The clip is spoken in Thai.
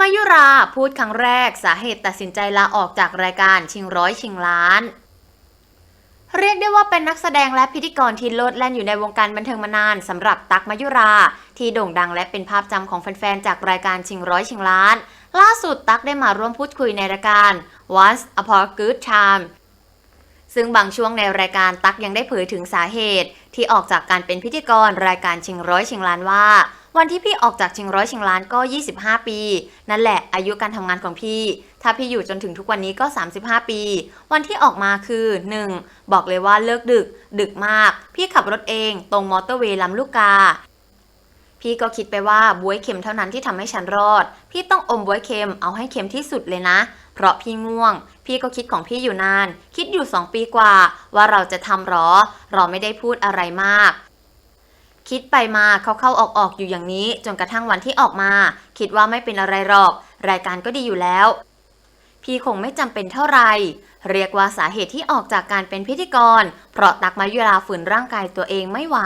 มายุราพูดครั้งแรกสาเหตุตัดสินใจลาออกจากรายการชิงร้อยชิงล้าน เรียกได้ว่าเป็นนักแสดงและพิธีกรที่โลดแล่นอยู่ในวงการบันเทิงมานานสำหรับตั๊กมายุรา ที่โด่งดังและเป็นภาพจำของแฟนๆจากรายการชิงร้อยชิงล้าน ล่าสุดตั๊กได้มาร่วมพูดคุยในรายการ Once Upon a Good Time ซึ่งบางช่วงในรายการตั๊กยังได้เผยถึงสาเหตุ ที่ออกจากการเป็นพิธีกรรายการชิงร้อยชิงล้านว่า วันที่พี่ออกจากชิงร้อยชิงล้านก็ 25 ปี นั่นแหละอายุการทำงานของพี่ ถ้าพี่อยู่จนถึงทุกวันนี้ก็ 35 ปี วันที่ออกมาคือ 1. บอกเลยว่าเลิกดึก ดึกมาก พี่ขับรถเอง ตรงมอเตอร์เวย์ลำลูกกาพี่ก็คิดไปว่าบวยเค็มเท่านั้นที่ทำให้ฉันรอด พี่ต้องอมบวยเค็มเอาให้เค็มที่สุดเลยนะ เพราะพี่ง่วง พี่ก็คิดของพี่อยู่นาน คิดอยู่ 2 ปีกว่า ว่าเราจะทำหรอ เราไม่ได้พูดอะไรมาก คิดไปมาเข้าๆออกๆอยู่อย่างนี้ จนกระทั่งวันที่ออกมา คิดว่าไม่เป็นอะไรหรอก รายการก็ดีอยู่แล้ว พี่คงไม่จำเป็นเท่าไหร่เรียกว่าสาเหตุที่ออกจากการเป็นพิธีกร เพราะตักมายุราฝืนร่างกายตัวเองไม่ไหว